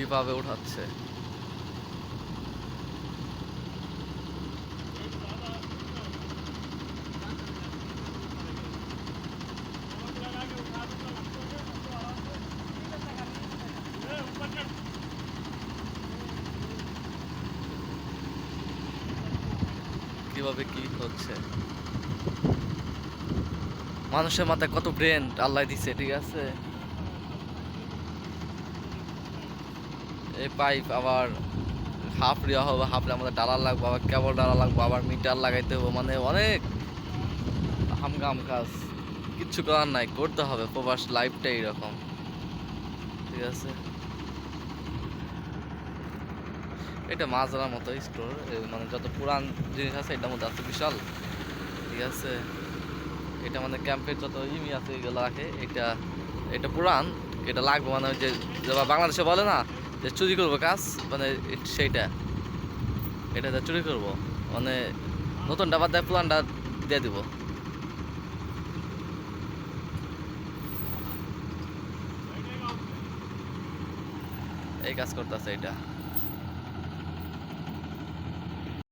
কীভাবে উঠাচ্ছে? কীভাবে কি হচ্ছে? মানুষের মাথায় কত ব্রেন আল্লাহ দিছে ঠিক আছে? এই পাইপ আবার হাফ দেওয়া হবে হাফলে আমাদের ডালার লাগবে, আবার কেবল ডালা লাগবে, আবার মিটার লাগাইতে হবে মানে অনেক হামগাম কাজ। কিচ্ছু করার নাই, করতে হবে, প্রবাস লাইফটাই এরকম ঠিক আছে? এটা মাছ ধরার মতো স্টোর মানে যত পুরান জিনিস আছে, এটার মধ্যে আছে বিশাল। ঠিক আছে? এটা মানে ক্যাম্পের যত ইমি আছে, এগুলো রাখে, এটা এটা পুরান, এটা লাগবে মানে যে বাংলাদেশে বলে না যে চুরি করব কাজ মানে সেইটা। এটা চুরি করব মানে নতুন ডাবার দেয় পুরানটা দিয়ে দিব। এই কাজ করতেছে এটা